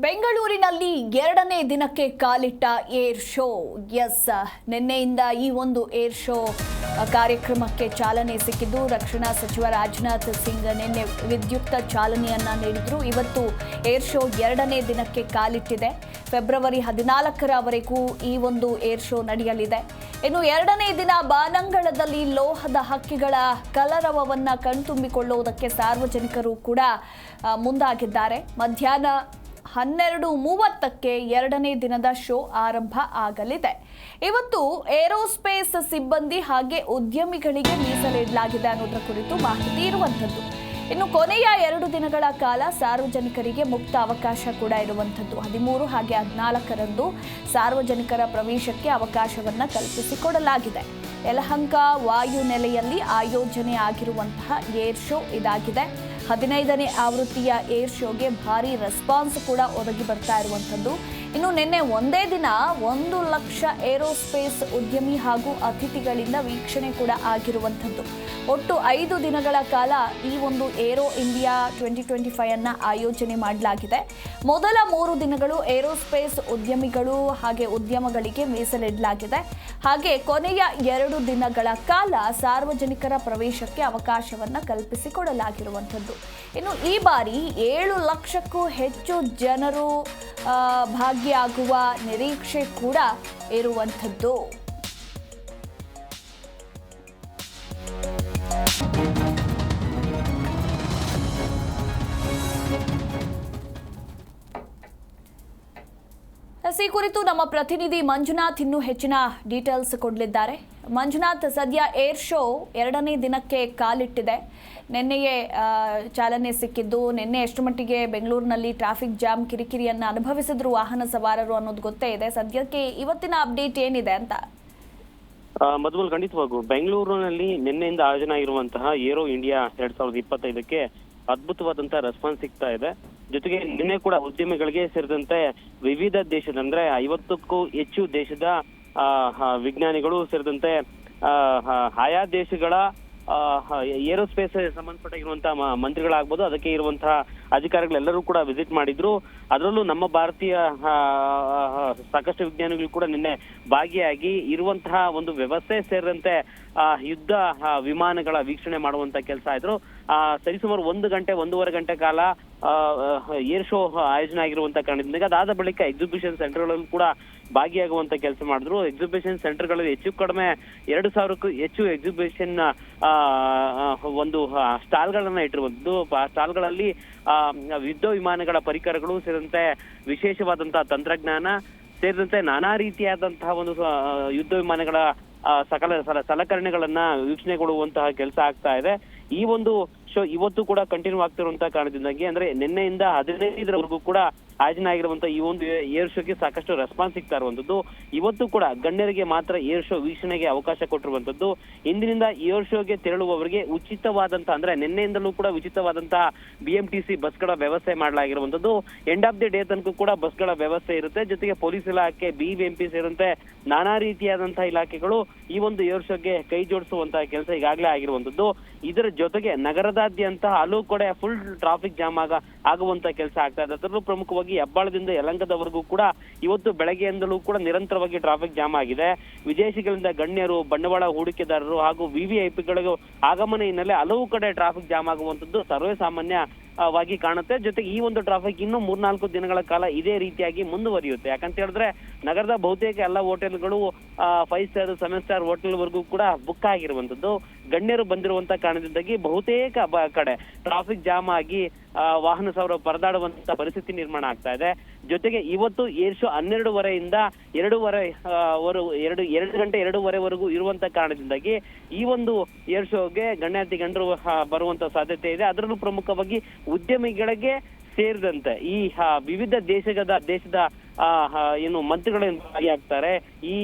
ಬೆಂಗಳೂರಿನಲ್ಲಿ ಎರಡನೇ ದಿನಕ್ಕೆ ಕಾಲಿಟ್ಟ ಏರ್ ಶೋ. ಎಸ್ ನಿನ್ನೆಯಿಂದ ಈ ಒಂದು ಏರ್ ಶೋ ಕಾರ್ಯಕ್ರಮಕ್ಕೆ ಚಾಲನೆ ಸಿಕ್ಕಿದ್ದು. ರಕ್ಷಣಾ ಸಚಿವ ರಾಜನಾಥ್ ಸಿಂಗ್ ನಿನ್ನೆ ವಿದ್ಯುಕ್ತ ಚಾಲನೆಯನ್ನ ನೀಡಿದ್ರು. ಇವತ್ತು ಏರ್ ಶೋ ಎರಡನೇ ದಿನಕ್ಕೆ ಕಾಲಿಟ್ಟಿದೆ. ಫೆಬ್ರವರಿ ಹದಿನಾಲ್ಕರವರೆಗೂ ಈ ಒಂದು ಏರ್ ಶೋ ನಡೆಯಲಿದೆ. ಇನ್ನು ಎರಡನೇ ದಿನ ಬಾನಂಗಳದಲ್ಲಿ ಲೋಹದ ಹಕ್ಕಿಗಳ ಕಲರವವನ್ನು ಕಣ್ತುಂಬಿಕೊಳ್ಳುವುದಕ್ಕೆ ಸಾರ್ವಜನಿಕರು ಕೂಡ ಮುಂದಾಗಿದ್ದಾರೆ. ಮಧ್ಯಾಹ್ನ ಹನ್ನೆರಡು ಮೂವತ್ತಕ್ಕೆ ಎರಡನೇ ದಿನದ ಶೋ ಆರಂಭ ಆಗಲಿದೆ. ಇವತ್ತು ಏರೋಸ್ಪೇಸ್ ಸಿಬ್ಬಂದಿ ಹಾಗೆ ಉದ್ಯಮಿಗಳಿಗೆ ಮೀಸಲಿಡಲಾಗಿದೆ ಅನ್ನೋದರ ಕುರಿತು ಮಾಹಿತಿ ಇರುವಂಥದ್ದು. ಇನ್ನು ಕೊನೆಯ ಎರಡು ದಿನಗಳ ಕಾಲ ಸಾರ್ವಜನಿಕರಿಗೆ ಮುಕ್ತ ಅವಕಾಶ ಕೂಡ ಇರುವಂಥದ್ದು. ಹದಿಮೂರು ಹಾಗೆ ಹದಿನಾಲ್ಕರಂದು ಸಾರ್ವಜನಿಕರ ಪ್ರವೇಶಕ್ಕೆ ಅವಕಾಶವನ್ನು ಕಲ್ಪಿಸಿಕೊಡಲಾಗಿದೆ. ಯಲಹಂಕ ವಾಯುನೆಲೆಯಲ್ಲಿ ಆಯೋಜನೆ ಆಗಿರುವಂತಹ ಏರ್ ಶೋ ಇದಾಗಿದೆ. ಹದಿನೈದನೇ ಆವೃತ್ತಿಯ ಏರ್ ಶೋಗೆ ಭಾರಿ ರೆಸ್ಪಾನ್ಸ್ ಕೂಡ ಒದಗಿ ಬರ್ತಾ ಇರುವಂಥದ್ದು. ಇನ್ನು ನಿನ್ನೆ ಒಂದೇ ದಿನ ಒಂದು ಲಕ್ಷ ಏರೋಸ್ಪೇಸ್ ಉದ್ಯಮಿ ಹಾಗೂ ಅತಿಥಿಗಳಿಂದ ವೀಕ್ಷಣೆ ಕೂಡ ಆಗಿರುವಂಥದ್ದು. ಒಟ್ಟು ಐದು ದಿನಗಳ ಕಾಲ ಈ ಒಂದು Aero India twenty twenty five ಅನ್ನ ಆಯೋಜನೆ ಮಾಡಲಾಗಿದೆ. ಮೊದಲ ಮೂರು ದಿನಗಳು ಏರೋಸ್ಪೇಸ್ ಉದ್ಯಮಿಗಳು ಹಾಗೆ ಉದ್ಯಮಗಳಿಗೆ ಮೀಸಲಿಡಲಾಗಿದೆ. ಹಾಗೆ ಕೊನೆಯ ಎರಡು ದಿನಗಳ ಕಾಲ ಸಾರ್ವಜನಿಕರ ಪ್ರವೇಶಕ್ಕೆ ಅವಕಾಶವನ್ನ ಕಲ್ಪಿಸಿಕೊಡಲಾಗಿರುವಂಥದ್ದು. ಇನ್ನು ಈ ಬಾರಿ ಏಳು ಲಕ್ಷಕ್ಕೂ ಹೆಚ್ಚು ಜನರು ಆ, ಭಾಗಿಯಾಗುವ ನಿರೀಕ್ಷೆ ಕೂಡ ಇರುವಂಥದ್ದು. ಈ ಕುರಿತು ನಮ್ಮ ಪ್ರತಿನಿಧಿ ಮಂಜುನಾಥ್ ಇನ್ನೂ ಹೆಚ್ಚಿನ ಡೀಟೇಲ್ಸ್ ಕೊಡಲಿದ್ದಾರೆ. ಮಂಜುನಾಥ್, ಸದ್ಯ ಏರ್ ಶೋ ಎರಡನೇ ದಿನಕ್ಕೆ ಕಾಲಿಟ್ಟಿದೆ. ನಿನ್ನೆಯೇ ಚಾಲನೆ ಸಿಕ್ಕಿದ್ದು. ನಿನ್ನೆ ಎಷ್ಟು ಮಟ್ಟಿಗೆ ಬೆಂಗಳೂರಿನಲ್ಲಿ ಟ್ರಾಫಿಕ್ ಜಾಮ್ ಕಿರಿಕಿರಿಯನ್ನು ಅನುಭವಿಸಿದ್ರು ವಾಹನ ಸವಾರರು ಅನ್ನೋದು ಗೊತ್ತೇ ಇದೆ. ಸದ್ಯಕ್ಕೆ ಇವತ್ತಿನ ಅಪ್ಡೇಟ್ ಏನಿದೆ ಅಂತ? ಮಧುಮಲ್ ಖಂಡಿತವಾಗೂ. ಬೆಂಗಳೂರಿನಲ್ಲಿ ನಿನ್ನೆಯಿಂದ ಆಯೋಜನೆ ಆಗಿರುವಂತಹ ಏರೋ ಇಂಡಿಯಾ ಎರಡ್ ಸಾವಿರದ ಇಪ್ಪತ್ತೈದಕ್ಕೆ ಅದ್ಭುತವಾದಂತಹ ರೆಸ್ಪಾನ್ಸ್ ಸಿಗ್ತಾ ಇದೆ. ಜೊತೆಗೆ ನಿನ್ನೆ ಕೂಡ ಉದ್ಯಮಿಗಳಿಗೆ ಸೇರಿದಂತೆ ವಿವಿಧ ದೇಶದ ಅಂದ್ರೆ ಐವತ್ತಕ್ಕೂ ಹೆಚ್ಚು ದೇಶದ ವಿಜ್ಞಾನಿಗಳು ಸೇರಿದಂತೆ ಆಯಾ ದೇಶಗಳ ಏರೋಸ್ಪೇಸ್ ಸಂಬಂಧಪಟ್ಟಿರುವಂತಹ ಮಂತ್ರಿಗಳಾಗ್ಬೋದು, ಅದಕ್ಕೆ ಇರುವಂತಹ ಅಧಿಕಾರಿಗಳೆಲ್ಲರೂ ಕೂಡ ವಿಸಿಟ್ ಮಾಡಿದ್ರು. ಅದರಲ್ಲೂ ನಮ್ಮ ಭಾರತೀಯ ಸಾಕಷ್ಟು ವಿಜ್ಞಾನಿಗಳು ಕೂಡ ನಿನ್ನೆ ಭಾಗಿಯಾಗಿ ಇರುವಂತಹ ಒಂದು ವ್ಯವಸ್ಥೆ ಸೇರಿದಂತೆ ಯುದ್ಧ ವಿಮಾನಗಳ ವೀಕ್ಷಣೆ ಮಾಡುವಂತ ಕೆಲಸ ಆಯ್ತು ಆ ಸರಿಸುಮಾರು ಒಂದು ಗಂಟೆ, ಒಂದೂವರೆ ಗಂಟೆ ಕಾಲ ಏರ್ ಶೋ ಆಯೋಜನೆ ಆಗಿರುವಂತ ಕಾರಣದಿಂದ ಅದಾದ ಬಳಿಕ ಎಕ್ಸಿಬಿಷನ್ ಸೆಂಟರ್ಗಳಲ್ಲೂ ಕೂಡ ಭಾಗಿಯಾಗುವಂತ ಕೆಲಸ ಮಾಡಿದ್ರು. ಎಕ್ಸಿಬಿಷನ್ ಸೆಂಟರ್ಗಳಲ್ಲಿ ಹೆಚ್ಚು ಕಡಿಮೆ ಎರಡು ಸಾವಿರಕ್ಕೂ ಹೆಚ್ಚು ಎಕ್ಸಿಬಿಷನ್ ಒಂದು ಸ್ಟಾಲ್ಗಳನ್ನ ಇಟ್ಟಿರುವಂತದ್ದು. ಆ ಸ್ಟಾಲ್ಗಳಲ್ಲಿ ಯುದ್ಧ ವಿಮಾನಗಳ ಪರಿಕರಗಳು ಸೇರಿದಂತೆ ವಿಶೇಷವಾದಂತಹ ತಂತ್ರಜ್ಞಾನ ಸೇರಿದಂತೆ ನಾನಾ ರೀತಿಯಾದಂತಹ ಒಂದು ಯುದ್ಧ ವಿಮಾನಗಳ ಸಕಲ, ಸಲ- ಸಲಕರಣೆಗಳನ್ನ ವೀಕ್ಷಣೆ ಕೊಡುವಂತಹ ಕೆಲಸ ಆಗ್ತಾ ಇದೆ. ಈ ಒಂದು ಶೋ ಇವತ್ತು ಕೂಡ ಕಂಟಿನ್ಯೂ ಆಗ್ತಿರುವಂತಹ ಕಾರಣದಿಂದಾಗಿ ಅಂದ್ರೆ ನಿನ್ನೆಯಿಂದ ಹದಿನೈದರವರೆಗೂ ಕೂಡ ಆಯೋಜನೆ ಆಗಿರುವಂತಹ ಈ ಒಂದು ಏರ್ ಶೋಗೆ ಸಾಕಷ್ಟು ರೆಸ್ಪಾನ್ಸ್ ಸಿಗ್ತಾ ಇರುವಂತದ್ದು. ಇವತ್ತು ಕೂಡ ಗಣ್ಯರಿಗೆ ಮಾತ್ರ ಏರ್ ಶೋ ವೀಕ್ಷಣೆಗೆ ಅವಕಾಶ ಕೊಟ್ಟಿರುವಂತದ್ದು. ಇಂದಿನಿಂದ ಏರ್ ಶೋಗೆ ತೆರಳುವವರಿಗೆ ಉಚಿತವಾದಂತ ಅಂದ್ರೆ ನಿನ್ನೆಯಿಂದಲೂ ಕೂಡ ಉಚಿತವಾದಂತಹ ಬಿಎಂಟಿಸಿ ಬಸ್ಗಳ ವ್ಯವಸ್ಥೆ ಮಾಡಲಾಗಿರುವಂತದ್ದು. ಎಂಡ್ ಆಫ್ ದಿ ಡೇ ತನಕ ಕೂಡ ಬಸ್ಗಳ ವ್ಯವಸ್ಥೆ ಇರುತ್ತೆ. ಜೊತೆಗೆ ಪೊಲೀಸ್ ಇಲಾಖೆ ಬಿಬಿಎಂಪಿ ಸೇರಿದಂತೆ ನಾನಾ ರೀತಿಯಾದಂತಹ ಇಲಾಖೆಗಳು ಈ ಒಂದು ಏರ್ ಶೋಗೆ ಕೈ ಜೋಡಿಸುವಂತಹ ಕೆಲಸ ಈಗಾಗಲೇ ಆಗಿರುವಂತದ್ದು. ಇದರ ಜೊತೆಗೆ ನಗರದಾದ್ಯಂತ ಹಲವು ಕಡೆ ಫುಲ್ ಟ್ರಾಫಿಕ್ ಜಾಮ್ ಆಗ ಆಗುವಂತ ಕೆಲಸ ಆಗ್ತಾ ಇದೆ. ಅದರಲ್ಲೂ ಪ್ರಮುಖವಾಗಿ ಹೆಬ್ಬಾಳದಿಂದ ಯಲಂಕದವರೆಗೂ ಕೂಡ ಇವತ್ತು ಬೆಳಗ್ಗೆಯಿಂದಲೂ ಕೂಡ ನಿರಂತರವಾಗಿ ಟ್ರಾಫಿಕ್ ಜಾಮ್ ಆಗಿದೆ. ವಿದೇಶಿಗಳಿಂದ ಗಣ್ಯರು, ಬಂಡವಾಳ ಹೂಡಿಕೆದಾರರು ಹಾಗೂ ವಿವಿಐಪಿಗಳಿಗೂ ಆಗಮನ ಹಿನ್ನೆಲೆ ಹಲವು ಕಡೆ ಟ್ರಾಫಿಕ್ ಜಾಮ್ ಆಗುವಂತದ್ದು ಸರ್ವೇ ಸಾಮಾನ್ಯ ವಾಗಿ ಕಾಣುತ್ತೆ. ಜೊತೆಗೆ ಈ ಒಂದು ಟ್ರಾಫಿಕ್ ಇನ್ನೂ ಮೂರ್ನಾಲ್ಕು ದಿನಗಳ ಕಾಲ ಇದೇ ರೀತಿಯಾಗಿ ಮುಂದುವರಿಯುತ್ತೆ. ಯಾಕಂತ ಹೇಳಿದ್ರೆ ನಗರದ ಬಹುತೇಕ ಎಲ್ಲ ಹೋಟೆಲ್ಗಳು ಫೈವ್ ಸ್ಟಾರ್ ಸೆವೆನ್ ಸ್ಟಾರ್ ಹೋಟೆಲ್ವರೆಗೂ ಕೂಡ ಬುಕ್ ಆಗಿರುವಂತದ್ದು ಗಣ್ಯರು ಬಂದಿರುವಂತ ಕಾರಣದಿಂದಾಗಿ ಬಹುತೇಕ ಕಡೆ ಟ್ರಾಫಿಕ್ ಜಾಮ್ ಆಗಿ ವಾಹನ ಸೌರ ಪರದಾಡುವಂತ ಪರಿಸ್ಥಿತಿ ನಿರ್ಮಾಣ ಆಗ್ತಾ ಇದೆ. ಜೊತೆಗೆ ಇವತ್ತು ಏರ್ ಶೋ ಹನ್ನೆರಡುವರೆಯಿಂದ ಎರಡೂವರೆ ಎರಡು ಎರಡು ಗಂಟೆ ಎರಡೂವರೆವರೆಗೂ ಇರುವಂತ ಕಾರಣದಿಂದಾಗಿ ಈ ಒಂದು ಏರ್ ಶೋಗೆ ಗಣ್ಯಾತಿ ಗಣ್ಯರು ಆ, ಬರುವಂತ ಸಾಧ್ಯತೆ ಇದೆ. ಅದರಲ್ಲೂ ಪ್ರಮುಖವಾಗಿ ಉದ್ಯಮಿಗಳಿಗೆ ಸೇರಿದಂತೆ ಈ ವಿವಿಧ ದೇಶದ ದೇಶದ ಏನು ಮಂತ್ರಿಗಳು ಭಾಗಿಯಾಗ್ತಾರೆ. ಈ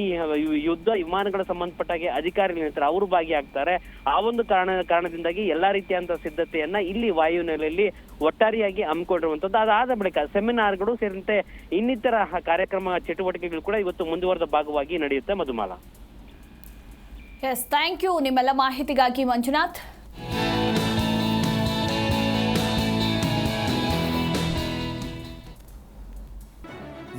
ಯುದ್ಧ ವಿಮಾನಗಳ ಸಂಬಂಧಪಟ್ಟಾಗೆ ಅಧಿಕಾರಿಗಳು ಇರ್ತಾರೆ ಅವರು ಭಾಗಿಯಾಗ್ತಾರೆ. ಆ ಒಂದು ಕಾರಣ, ಕಾರಣದಿಂದಾಗಿ ಎಲ್ಲಾ ರೀತಿಯಂತ ಸಿದ್ಧತೆಯನ್ನ ಇಲ್ಲಿ ವಾಯುನೆಲೆಯಲ್ಲಿ ಒಟ್ಟಾರೆಯಾಗಿ ಹಮ್ಮಿಕೊಂಡಿರುವಂತದ್ದು. ಅದಾದ ಬಳಿಕ ಸೆಮಿನಾರ್ಗಳು ಸೇರಿದಂತೆ ಇನ್ನಿತರ ಕಾರ್ಯಕ್ರಮ ಚಟುವಟಿಕೆಗಳು ಕೂಡ ಇವತ್ತು ಮುಂದುವರೆದ ಭಾಗವಾಗಿ ನಡೆಯುತ್ತೆ. ಮಧುಮಾಲ. ಎಸ್ ಥ್ಯಾಂಕ್ ಯು ನಿಮ್ಮೆಲ್ಲ ಮಾಹಿತಿಗಾಗಿ ಮಂಜುನಾಥ್.